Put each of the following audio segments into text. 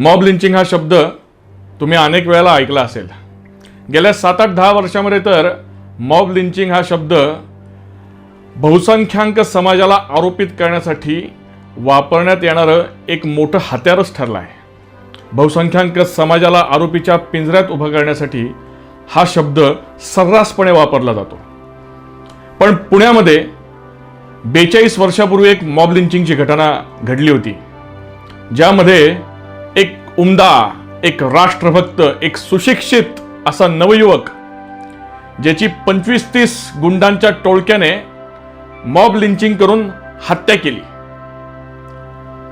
Mob leaching हा शब्द तुम्ही अनेक वेळेला ऐकला असेल. गेल्या सात आठ दहा वर्षामध्ये तर मॉब लिंचिंग हा शब्द बहुसंख्याक समाजाला आरोपित करण्यासाठी वापरण्यात येणारं एक मोठं हत्यारच ठरलं आहे बहुसंख्याक समाजाला आरोपीच्या पिंजऱ्यात उभं करण्यासाठी हा शब्द सर्रासपणे वापरला जातो. पण पुण्यामध्ये बेचाळीस वर्षापूर्वी एक मॉब लिंचिंगची घटना घडली होती. ज्यामध्ये एक उमदा एक राष्ट्रभक्त एक सुशिक्षित असा नवयुवक ज्याची पंचवीस तीस गुंडांच्या टोळक्याने मॉब लिंचिंग करून हत्या केली.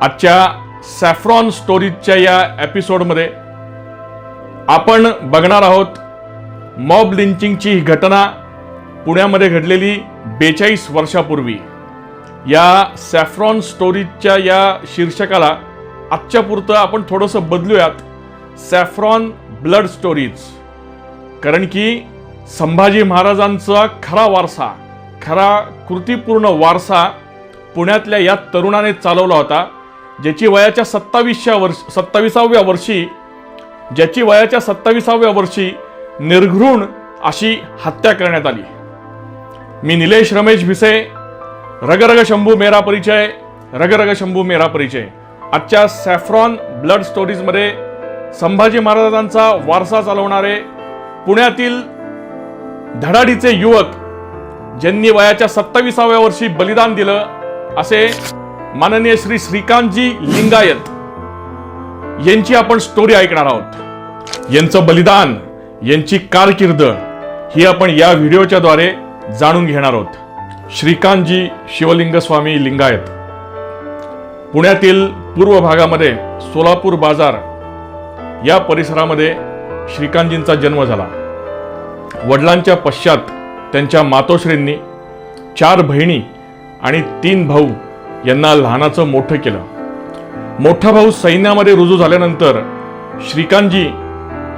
आजच्या सॅफ्रॉन स्टोरीजच्या या एपिसोडमध्ये आपण बघणार आहोत मॉब लिंचिंगची ही घटना पुण्यामध्ये घडलेली बेचाळीस वर्षापूर्वी. या सॅफ्रॉन स्टोरीजच्या या शीर्षकाला आजच्या पुरतं आपण थोडंसं बदलूयात. सॅफ्रॉन ब्लड स्टोरीज कारण की संभाजी महाराजांचा खरा वारसा खरा कृतीपूर्ण वारसा पुण्यातल्या या तरुणाने चालवला होता ज्याची वयाच्या सत्तावीसच्या वर्ष सत्तावीसाव्या वर्षी ज्याची वयाच्या सत्तावीसाव्या वर्षी निर्घृण अशी हत्या करण्यात आली. मी निलेश रमेश भिसे रगरग शंभू मेरा परिचय रगरग शंभू मेरा परिचय. आजच्या सॅफ्रॉन ब्लड स्टोरीजमध्ये संभाजी महाराजांचा वारसा चालवणारे पुण्यातील धडाडीचे युवक ज्यांनी वयाच्या सत्तावीसाव्या वर्षी बलिदान दिलं असे माननीय श्री श्रीकांतजी लिंगायत यांची आपण स्टोरी ऐकणार आहोत. यांचं बलिदान यांची कारकीर्द ही आपण या व्हिडिओच्याद्वारे जाणून घेणार आहोत. श्रीकांतजी शिवलिंग स्वामी लिंगायत. पुण्यातील पूर्व भागामध्ये सोलापूर बाजार या परिसरामध्ये श्रीकांतजींचा जन्म झाला. वडिलांच्या पश्चात त्यांच्या मातोश्रींनी चार बहिणी आणि तीन भाऊ यांना लहानाचं मोठं केलं. मोठा भाऊ सैन्यामध्ये रुजू झाल्यानंतर श्रीकांतजी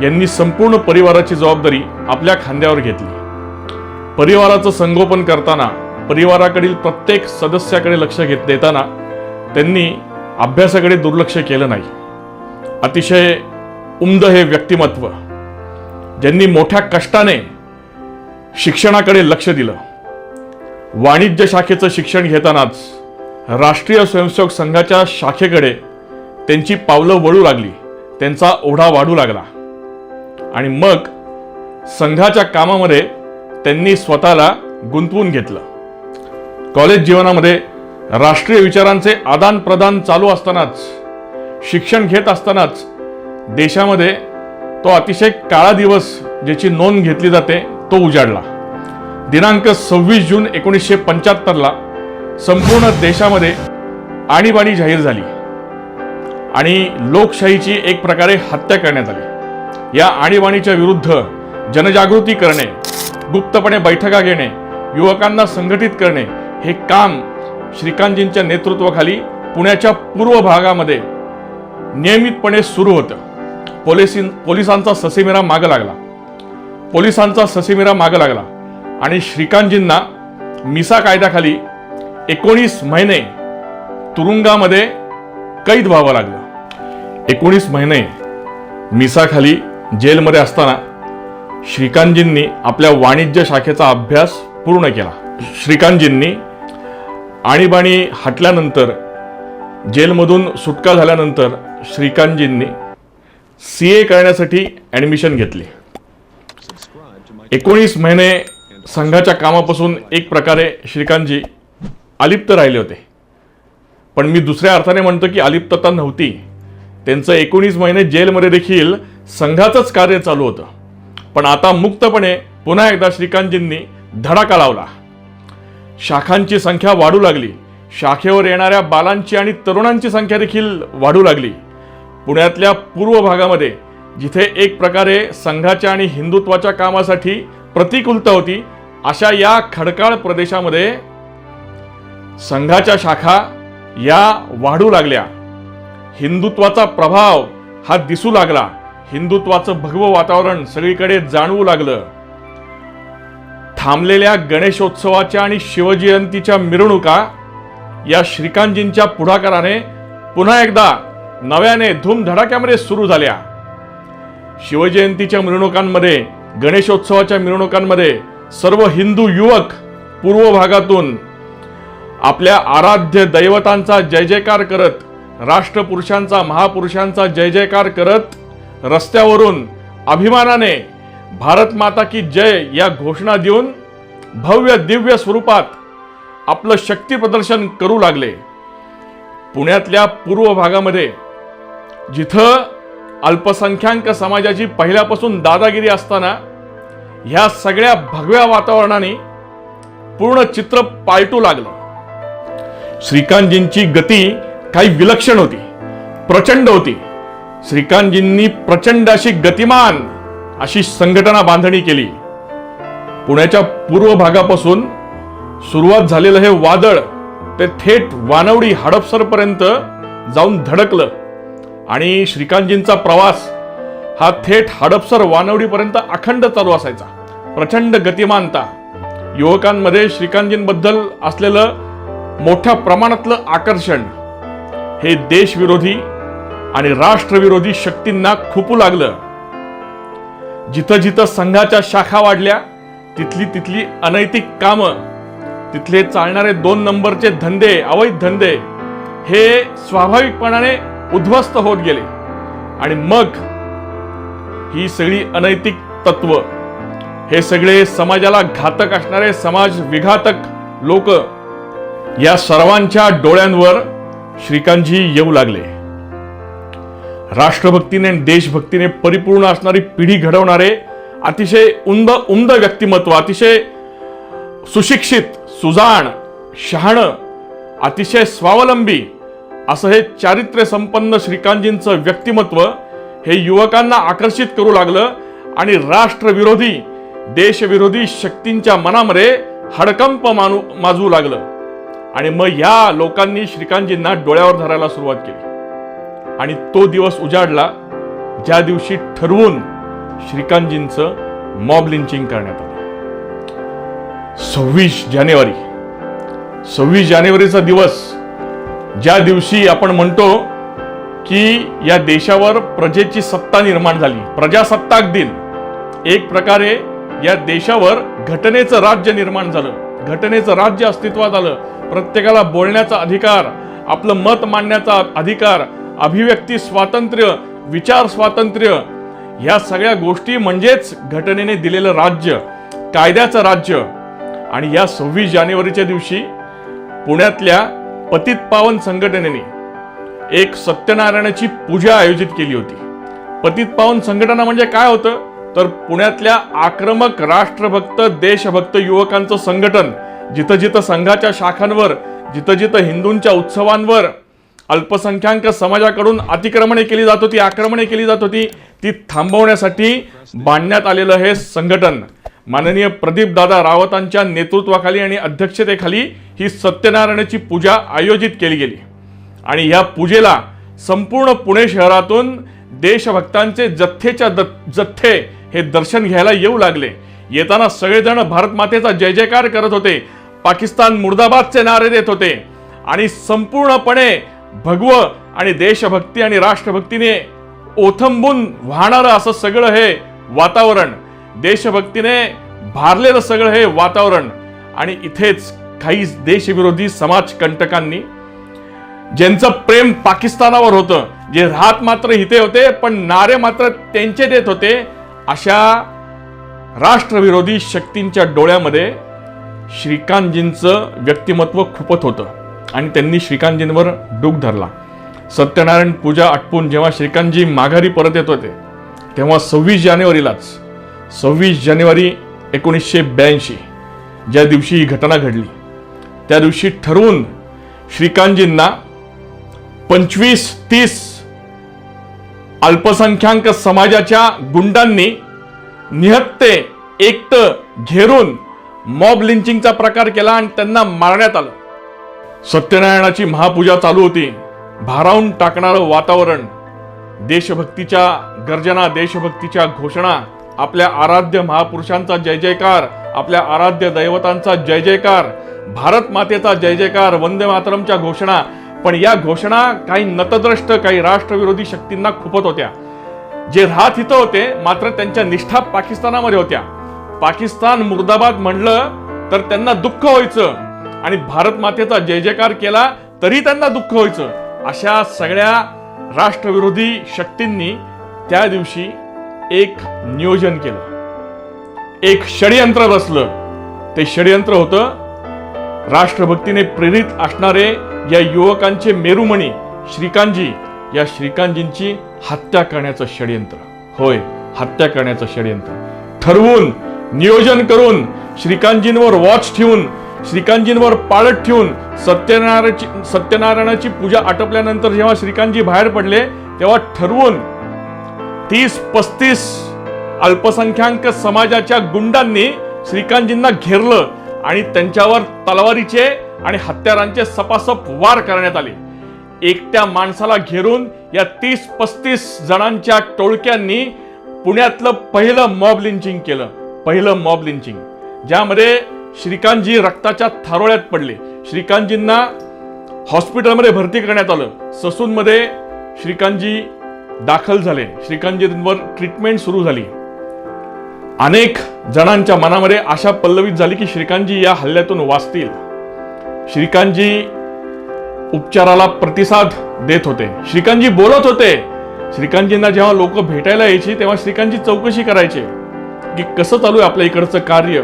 यांनी संपूर्ण परिवाराची जबाबदारी आपल्या खांद्यावर घेतली. परिवाराचं संगोपन करताना परिवाराकडील प्रत्येक सदस्याकडे लक्ष घेत देताना त्यांनी अभ्यासाकडे दुर्लक्ष केलं नाही. अतिशय उमद हे व्यक्तिमत्व ज्यांनी मोठ्या कष्टाने शिक्षणाकडे लक्ष दिलं. वाणिज्य शाखेचं शिक्षण घेतानाच राष्ट्रीय स्वयंसेवक संघाच्या शाखेकडे त्यांची पावलं वळू लागली त्यांचा ओढा वाढू लागला. आणि मग संघाच्या कामामध्ये त्यांनी स्वतःला गुंतवून घेतलं. कॉलेज जीवनामध्ये राष्ट्रीय विचारांचे आदान प्रदान चालू असतानाच शिक्षण घेत असतानाच देशामध्ये तो अतिशय काळा दिवस ज्याची नोंद घेतली जाते तो उजाडला. दिनांक सव्वीस जून एकोणीसशे पंच्याहत्तरला संपूर्ण देशामध्ये आणीबाणी जाहीर झाली आणि लोकशाहीची एक प्रकारे हत्या करण्यात आली. या आणीबाणीच्या विरुद्ध जनजागृती करणे गुप्तपणे बैठका घेणे युवकांना संघटित करणे हे काम श्रीकांतजींच्या नेतृत्वाखाली पुण्याच्या पूर्व भागामध्ये नियमितपणे सुरू होतं. पोलिसी पोलिसांचा ससेमिरा मागं लागला. पोलिसांचा ससेमिरा मागं लागला आणि श्रीकांतजींना मिसा कायद्याखाली एकोणीस महिने तुरुंगामध्ये कैद व्हावं लागलं. एकोणीस महिने मिसाखाली जेलमध्ये असताना श्रीकांतजींनी आपल्या वाणिज्य शाखेचा अभ्यास पूर्ण केला. श्रीकांतजींनी आणीबाणी हटल्यानंतर जेलमधून सुटका झाल्यानंतर श्रीकांतजींनी सी ए करण्यासाठी ॲडमिशन घेतली. एकोणीस महिने संघाच्या कामापासून एक प्रकारे श्रीकांतजी अलिप्त राहिले होते. पण मी दुसऱ्या अर्थाने म्हणतो की अलिप्तता नव्हती. त्यांचं एकोणीस महिने जेलमध्ये देखील संघाचंच कार्य चालू होतं. पण आता मुक्तपणे पुन्हा एकदा श्रीकांतजींनी धडाका लावला. शाखांची संख्या वाढू लागली. शाखेवर येणाऱ्या बालांची आणि तरुणांची संख्या देखील वाढू लागली. पुण्यातल्या पूर्व भागामध्ये जिथे एक प्रकारे संघाच्या आणि हिंदुत्वाच्या कामासाठी प्रतिकूलता होती अशा या खडकाळ प्रदेशामध्ये संघाच्या शाखा या वाढू लागल्या. हिंदुत्वाचा प्रभाव हा दिसू लागला. हिंदुत्वाचं भगवं वातावरण सगळीकडे जाणवू लागलं. थांबलेल्या गणेशोत्सवाच्या आणि शिवजयंतीच्या मिरवणुका या श्रीकांतजींच्या पुढाकाराने पुन्हा एकदा नव्याने धूमधडाक्यामध्ये सुरू झाल्या. शिवजयंतीच्या मिरवणुकांमध्ये गणेशोत्सवाच्या मिरवणुकांमध्ये सर्व हिंदू युवक पूर्व भागातून आपल्या आराध्य दैवतांचा जय जयकार करत राष्ट्रपुरुषांचा महापुरुषांचा जय जयकार करत रस्त्यावरून अभिमानाने भारत माता की जय या घोषणा देऊन भव्य दिव्य स्वरूपात आपलं शक्ती प्रदर्शन करू लागले. पुण्यातल्या पूर्व भागामध्ये जिथं अल्पसंख्याक समाजाची पहिल्यापासून दादागिरी असताना ह्या सगळ्या भगव्या वातावरणाने पूर्ण चित्र पालटू लागलं. श्रीकांतजींची गती काही विलक्षण होती प्रचंड होती. श्रीकांतजींनी प्रचंड अशी गतिमान अशी संघटना बांधणी केली. पुण्याच्या पूर्व भागापासून सुरुवात झालेलं हे वादळ ते थेट वानवडी हडपसरपर्यंत जाऊन धडकलं. आणि श्रीकांतजींचा प्रवास हा थेट हडपसर वानवडीपर्यंत अखंड चालू असायचा. प्रचंड गतिमानता. युवकांमध्ये श्रीकांतजींबद्दल असलेलं मोठ्या प्रमाणातलं आकर्षण. हे देशविरोधी आणि राष्ट्रविरोधी शक्तींना खुपू लागलं. जिथं जिथं संघाच्या शाखा वाढल्या तिथली तिथली अनैतिक कामं तिथले चालणारे दोन नंबरचे धंदे अवैध धंदे हे स्वाभाविकपणाने उद्ध्वस्त होत गेले. आणि मग ही सगळी अनैतिक तत्व हे सगळे समाजाला घातक असणारे समाज विघातक लोक या सर्वांच्या डोळ्यांवर श्रीकांतजी येऊ लागले. राष्ट्रभक्तीने आणि देशभक्तीने परिपूर्ण असणारी पिढी घडवणारे अतिशय उंद उमद व्यक्तिमत्व अतिशय सुशिक्षित सुजाण शहाणं अतिशय स्वावलंबी असं हे चारित्र्य संपन्न श्रीकांतजींचं व्यक्तिमत्व हे युवकांना आकर्षित करू लागलं आणि राष्ट्रविरोधी देशविरोधी शक्तींच्या मनामध्ये हडकंप मानू माजू लागलं. आणि मग या लोकांनी श्रीकांतजींना डोळ्यावर धरायला सुरुवात केली. आणि तो दिवस उजाडला ज्या दिवशी ठरवून श्रीकांतजींचं मॉब लिंचिंग करण्यात आलं. सव्वीस जानेवारी. सव्वीस जानेवारीचा दिवस ज्या दिवशी आपण म्हणतो की या देशावर प्रजेची सत्ता निर्माण झाली. प्रजासत्ताक दिन. एक प्रकारे या देशावर घटनेचं राज्य निर्माण झालं. घटनेचं राज्य अस्तित्वात आलं. प्रत्येकाला बोलण्याचा अधिकार आपलं मत मांडण्याचा अधिकार अभिव्यक्ती स्वातंत्र्य विचार स्वातंत्र्य ह्या सगळ्या गोष्टी म्हणजेच घटनेने दिलेलं राज्य कायद्याचं राज्य. आणि या सव्वीस जानेवारीच्या दिवशी पुण्यातल्या पतित पावन संघटनेने एक सत्यनारायणाची पूजा आयोजित केली होती. पतित पावन संघटना म्हणजे काय होतं? तर पुण्यातल्या आक्रमक राष्ट्रभक्त देशभक्त युवकांचं संघटन जिथं जिथं संघाच्या शाखांवर जिथं जिथं हिंदूंच्या उत्सवांवर अल्पसंख्याक समाजाकडून अतिक्रमणे केली जात होती आक्रमणे केली जात होती ती थांबवण्यासाठी बांधण्यात आलेलं हे संघटन. माननीय प्रदीप दादा रावतांच्या नेतृत्वाखाली आणि अध्यक्षतेखाली ही सत्यनारायणाची पूजा आयोजित केली गेली. आणि या पूजेला संपूर्ण पुणे शहरातून देशभक्तांचे जथ्थेच्या जथ्थे हे दर्शन घ्यायला येऊ लागले. येताना सगळेजण भारतमातेचा जय जयकार करत होते पाकिस्तान मुर्दाबादचे नारे देत होते आणि संपूर्णपणे भगव आणि देशभक्ती आणि राष्ट्रभक्तीने ओथंबून वाहणारं असं सगळं हे वातावरण. देशभक्तीने भारलेलं सगळं हे वातावरण. आणि इथेच काही देशविरोधी समाज कंटकांनी ज्यांचं प्रेम पाकिस्तानावर होतं जे राहत मात्र इथे होते पण नारे मात्र त्यांचे देत होते अशा राष्ट्रविरोधी शक्तींच्या डोळ्यामध्ये श्रीकांतजींचं व्यक्तिमत्व खुपत होतं. आणि त्यांनी श्रीकांतजींवर डूक धरला. सत्यनारायण पूजा आटपून जेव्हा श्रीकांतजी माघारी परत येत होते तेव्हा सव्वीस जानेवारीलाच सव्वीस जानेवारी एकोणीसशे ब्याऐंशी ज्या दिवशी ही घटना घडली त्या दिवशी ठरवून श्रीकांतजींना पंचवीस तीस अल्पसंख्याक समाजाच्या गुंडांनी निहत्ते एकटं घेरून मॉब लिंचिंगचा प्रकार केला आणि त्यांना मारण्यात आलं. सत्यनारायणाची महापूजा चालू होती. भारावून टाकणारं वातावरण देशभक्तीच्या गर्जना देशभक्तीच्या घोषणा आपल्या आराध्य महापुरुषांचा जय जयकार आपल्या आराध्य दैवतांचा जय जयकार भारत मातेचा जय जयकार वंदे मातरमच्या घोषणा. पण या घोषणा काही नतद्रष्ट काही राष्ट्रविरोधी शक्तींना खुपत होत्या. जे राहत इथं होते मात्र त्यांच्या निष्ठा पाकिस्तानामध्ये होत्या. पाकिस्तान मुर्दाबाद म्हणलं तर त्यांना दुःख व्हायचं. आणि भारत मातेचा जय जयकार केला तरी त्यांना दुःख व्हायचं. अशा सगळ्या राष्ट्रविरोधी शक्तींनी त्या दिवशी एक नियोजन केलं. एक षडयंत्र रचलं. ते षडयंत्र होतं राष्ट्रभक्तीने प्रेरित असणारे या युवकांचे मेरुमणी श्रीकांतजी या श्रीकांतजींची हत्या करण्याचं षडयंत्र. होय हत्या करण्याचं षडयंत्र. ठरवून नियोजन करून श्रीकांतजींवर वॉच ठेवून श्रीकांतजींवर पाळत ठेवून सत्यनारायणाची सत्यनारायणाची पूजा आटपल्यानंतर जेव्हा श्रीकांतजी बाहेर पडले तेव्हा ठरवून तीस पस्तीस अल्पसंख्याक समाजाच्या गुंडांनी श्रीकांतजींना घेरलं आणि त्यांच्यावर तलवारीचे आणि हत्यारांचे सपासप वार करण्यात आले. एकट्या माणसाला घेरून या तीस पस्तीस जणांच्या टोळक्यांनी पुण्यातलं पहिलं मॉब लिंचिंग केलं. पहिलं मॉब लिंचिंग ज्यामध्ये श्रीकांतजी रक्ताच्या थारोळ्यात पडले. श्रीकांतजींना हॉस्पिटलमध्ये भरती करण्यात आलं. ससूनमध्ये श्रीकांतजी दाखल झाले. श्रीकांतजींवर ट्रीटमेंट सुरू झाली. अनेक जणांच्या मनामध्ये आशा पल्लवित झाली की श्रीकांतजी या हल्ल्यातून वाचतील. श्रीकांतजी उपचाराला प्रतिसाद देत होते. श्रीकांतजी बोलत होते. श्रीकांतजींना जेव्हा लोक भेटायला यायची तेव्हा श्रीकांतजी चौकशी करायचे की कसं चालू आहे आपल्या इकडचं कार्य?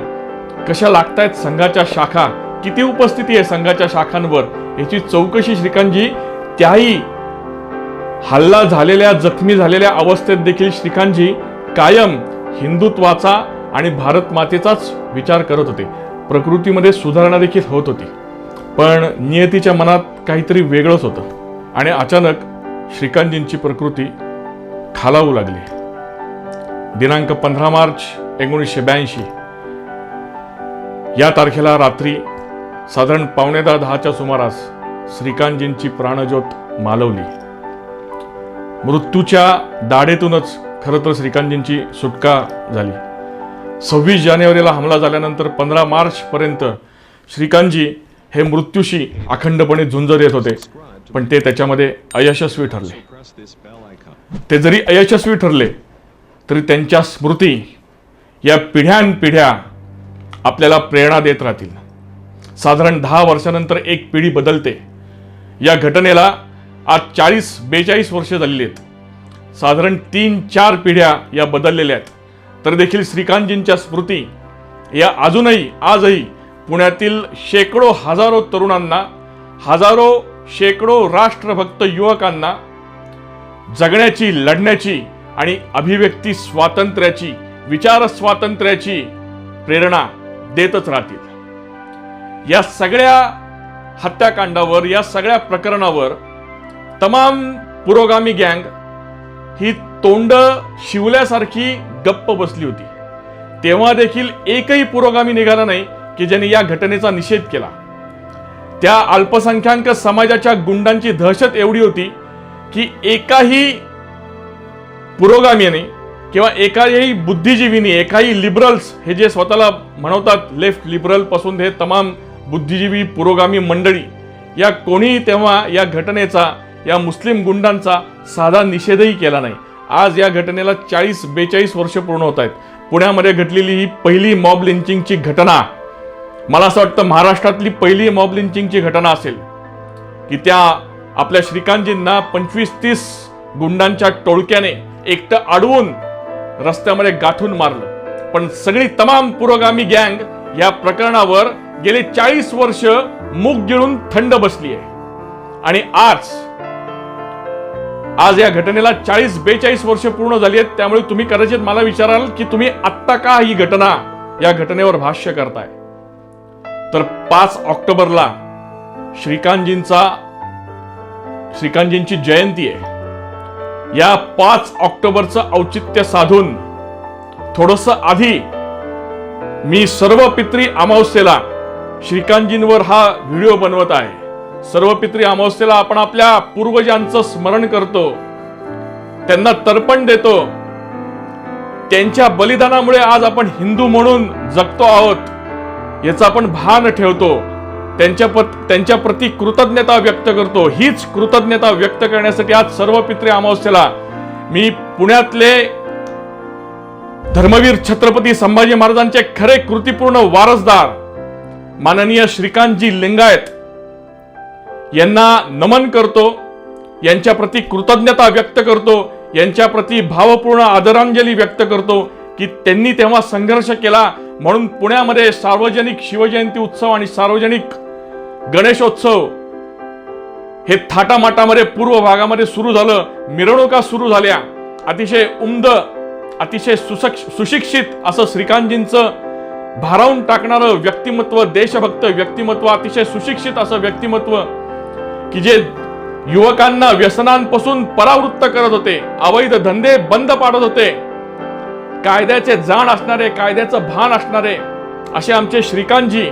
कशा लागतायत संघाच्या शाखा? किती उपस्थिती आहे संघाच्या शाखांवर? याची चौकशी श्रीकांतजी. त्याही हल्ला झालेल्या जखमी झालेल्या अवस्थेत देखील श्रीकांतजी कायम हिंदुत्वाचा आणि भारत मातेचाच विचार करत होते. प्रकृतीमध्ये सुधारणा देखील होत होती. पण नियतीच्या मनात काहीतरी वेगळंच होतं. आणि अचानक श्रीकांतजींची प्रकृती खालावू लागली. दिनांक पंधरा मार्च एकोणीसशे ब्याऐंशी. या तारखेला रात्री साधारण पावणे दहा दहाच्या सुमारास श्रीकांतजींची प्राणज्योत मालवली. मृत्यूच्या दाढेतूनच खरं तर श्रीकांतजींची सुटका झाली. सव्वीस जानेवारीला हमला झाल्यानंतर पंधरा मार्च पर्यंत श्रीकांतजी हे मृत्यूशी अखंडपणे झुंज देत होते पण ते त्याच्यामध्ये अयशस्वी ठरले. ते जरी अयशस्वी ठरले तरी त्यांच्या स्मृती या पिढ्यानपिढ्या आपल्याला प्रेरणा देत राहतील. साधारण दहा वर्षानंतर एक पिढी बदलते. या घटनेला आज चाळीस बेचाळीस वर्ष झालेली आहेत. साधारण तीन चार पिढ्या या बदललेल्या आहेत. तर देखील श्रीकांतजींच्या स्मृती या अजूनही आजही पुण्यातील शेकडो हजारो तरुणांना हजारो शेकडो राष्ट्रभक्त युवकांना जगण्याची लढण्याची आणि अभिव्यक्ती स्वातंत्र्याची विचार स्वातंत्र्याची प्रेरणा देतच राहतील. या सगळ्या हत्याकांडावर या सगळ्या प्रकरणावर तमाम पुरोगामी गँग ही तोंड शिवल्यासारखी गप्प बसली होती. तेव्हा देखील एकही पुरोगामी निघाला नाही की ज्यांनी या घटनेचा निषेध केला. त्या अल्पसंख्याक समाजाच्या गुंडांची दहशत एवढी होती की एकाही पुरोगामीने किंवा एकाही बुद्धिजीवीनी एकाही लिबरल्स हे जे स्वतःला म्हणवतात लेफ्ट लिबरलपासून हे तमाम बुद्धिजीवी पुरोगामी मंडळी या कोणीही तेव्हा या घटनेचा या मुस्लिम गुंडांचा साधा निषेधही केला नाही. आज या घटनेला चाळीस बेचाळीस वर्ष पूर्ण होत आहेत. पुण्यामध्ये घडलेली ही पहिली मॉब लिंचिंगची घटना मला असं वाटतं महाराष्ट्रातली पहिली मॉब लिंचिंगची घटना असेल की त्या आपल्या श्रीकांतजींना पंचवीस तीस गुंडांच्या टोळक्याने एकटं अडवून रस्त्यामध्ये गाठून मारलं. पण सगळी तमाम पुरोगामी गँग या प्रकरणावर गेले चाळीस वर्ष मूग गिळून थंड बसली आहे. आणि आज आज या घटनेला चाळीस बेचाळीस वर्ष पूर्ण झाली आहेत. त्यामुळे तुम्ही कदाचित मला विचाराल की तुम्ही आत्ता का ही घटना या घटनेवर भाष्य करताय? तर पाच ऑक्टोबरला श्रीकांतजींचा श्रीकांतजींची जयंती आहे. या पाच ऑक्टोबरचं औचित्य साधून थोडस आधी मी सर्व पित्री अमावस्येला श्रीकांतजींवर हा व्हिडिओ बनवत आहे. सर्व पित्री अमावस्येला आपण आपल्या पूर्वजांचं स्मरण करतो. त्यांना तर्पण देतो. त्यांच्या बलिदानामुळे आज आपण हिंदू म्हणून जगतो आहोत याचं आपण भान ठेवतो. त्यांच्या पत त्यांच्या प्रती कृतज्ञता व्यक्त करतो. हीच कृतज्ञता व्यक्त करण्यासाठी आज सर्व पित्रे अमावस्येला. मी पुण्यातले धर्मवीर छत्रपती संभाजी महाराजांचे खरे कृतीपूर्ण वारसदार माननीय श्रीकांतजी लिंगायत यांना नमन करतो यांच्या प्रती कृतज्ञता व्यक्त करतो यांच्या प्रती भावपूर्ण आदरांजली व्यक्त करतो की त्यांनी तेव्हा संघर्ष केला. म्हणून पुण्यामध्ये सार्वजनिक शिवजयंती उत्सव आणि सार्वजनिक गणेशोत्सव हे थाटामाटामध्ये पूर्व भागामध्ये सुरू झालं. मिरवणुका सुरू झाल्या. अतिशय उमद अतिशय सुसक्ष सुशिक्षित असं श्रीकांतजींचं भारावून टाकणारं व्यक्तिमत्व देशभक्त व्यक्तिमत्व अतिशय सुशिक्षित असं व्यक्तिमत्व की जे युवकांना व्यसनांपासून परावृत्त करत होते. अवैध धंदे बंद पाडत होते. कायद्याचे जाण असणारे कायद्याचं भान असणारे असे आमचे श्रीकांतजी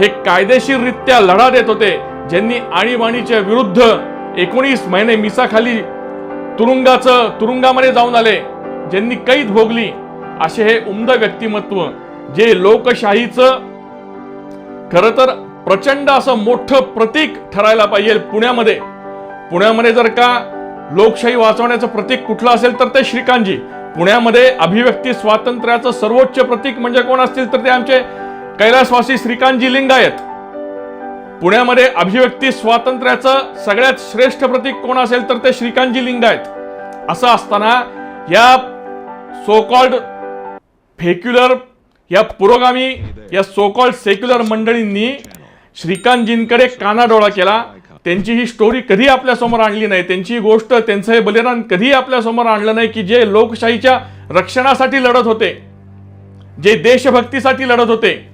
हे कायदेशीररित्या लढा देत होते ज्यांनी आणीबाणीच्या विरुद्ध एकोणीस महिने मिसाखाली तुरुंगाचं तुरुंगामध्ये जाऊन आले ज्यांनी कैद भोगली. असे हे उमद व्यक्तिमत्व जे लोकशाहीचं खर तर प्रचंड असं मोठं प्रतीक ठरायला पाहिजे पुण्यामध्ये. पुण्यामध्ये जर का लोकशाही वाचवण्याचं प्रतीक कुठलं असेल तर ते श्रीकांतजी. पुण्यामध्ये अभिव्यक्ती स्वातंत्र्याचं सर्वोच्च प्रतीक म्हणजे कोण असतील तर ते आमचे कैलासवासी श्रीकांतजी लिंगायत. पुण्यामध्ये अभिव्यक्ती स्वातंत्र्याचं सगळ्यात श्रेष्ठ प्रतीक कोण असेल तर ते श्रीकांतजी लिंगायत. असं असताना या सोकॉल्ड फेक्युलर या पुरोगामी या सोकॉल्ड सेक्युलर मंडळींनी श्रीकांतजींकडे कानाडोळा केला. त्यांची ही स्टोरी कधी आपल्यासमोर आणली नाही. त्यांची गोष्ट त्यांचं हे बलिदान कधी आपल्यासमोर आणलं नाही की जे लोकशाहीच्या रक्षणासाठी लढत होते जे देशभक्तीसाठी लढत होते.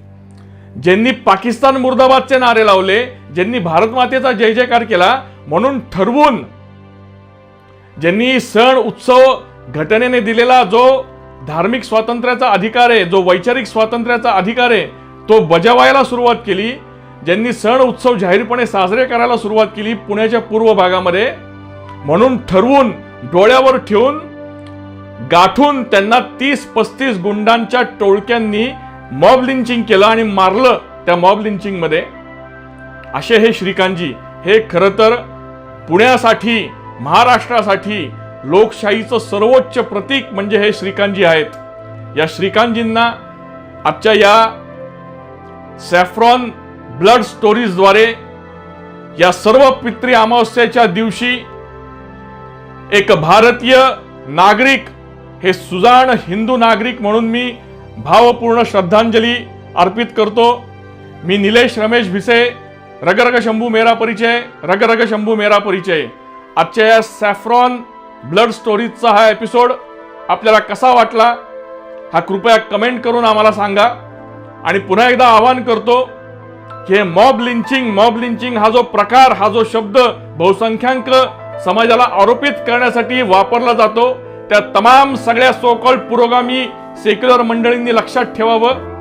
ज्यांनी पाकिस्तान मुर्दाबादचे नारे लावले ज्यांनी भारत मातेचा जय जयकार केला म्हणून ठरवून ज्यांनी सण उत्सव घटनेने दिलेला जो धार्मिक स्वातंत्र्याचा अधिकार आहे जो वैचारिक स्वातंत्र्याचा अधिकार आहे तो बजावायला सुरुवात केली. ज्यांनी सण उत्सव जाहीरपणे साजरे करायला सुरुवात केली पुण्याच्या पूर्व भागामध्ये म्हणून ठरवून डोळ्यावर ठेवून गाठून त्यांना तीस पस्तीस गुंडांच्या टोळक्यांनी मॉब लिंचिंग केलं आणि मारलं त्या मॉब लिंचिंगमध्ये असे हे श्रीकांतजी हे खरं तर पुण्यासाठी महाराष्ट्रासाठी लोकशाहीचं सर्वोच्च प्रतीक म्हणजे हे श्रीकांतजी आहेत. या श्रीकांतजींना आजच्या या सॅफ्रॉन ब्लड स्टोरीजद्वारे या सर्व पित्री अमावस्याच्या दिवशी एक भारतीय नागरिक हे सुजाण हिंदू नागरिक म्हणून मी भावपूर्ण श्रद्धांजली अर्पित करतो. मी निलेश रमेश भिसे रगरग शंभू मेरा परिचय रगरग शंभू मेरा परिचय. आजच्या या सॅफ्रॉन ब्लड स्टोरीजचा हा एपिसोड आपल्याला कसा वाटला हा कृपया कमेंट करून आम्हाला सांगा. आणि पुन्हा एकदा आवाहन करतो की हे मॉब लिंचिंग मॉब लिंचिंग हा जो प्रकार हा जो शब्द बहुसंख्याक समाजाला आरोपित करण्यासाठी वापरला जातो त्या तमाम सगळ्या सोकॉल पुरोगामी सेक्युलर मंडळींनी लक्षात ठेवावं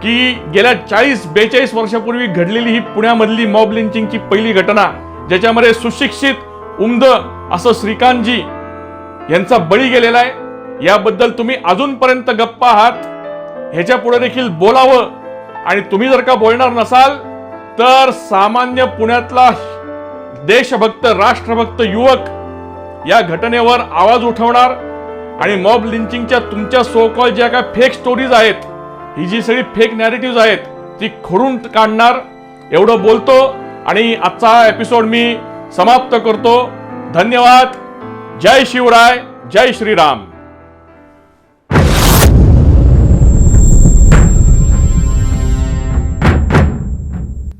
की गेल्या चाळीस बेचाळीस वर्षापूर्वी घडलेली ही पुण्यामधली मॉब लिंचिंगची पहिली घटना ज्याच्यामध्ये सुशिक्षित उमद असं श्रीकांतजी यांचा बळी गेलेला आहे. याबद्दल तुम्ही अजूनपर्यंत गप्पा आहात. ह्याच्या पुढे देखील बोलावं. आणि तुम्ही जर का बोलणार नसाल तर सामान्य पुण्यातला देशभक्त राष्ट्रभक्त युवक या घटनेवर आवाज उठवणार. आणि मॉब लिंचिंगच्या तुमच्या सो कॉल ज्या काय फेक स्टोरीज आहेत ही जी सगळी फेक नॅरेटिव्ह आहेत ती खोडून काढणार एवढं बोलतो. आणि आजचा एपिसोड मी समाप्त करतो. धन्यवाद. जय शिवराय जय श्रीराम.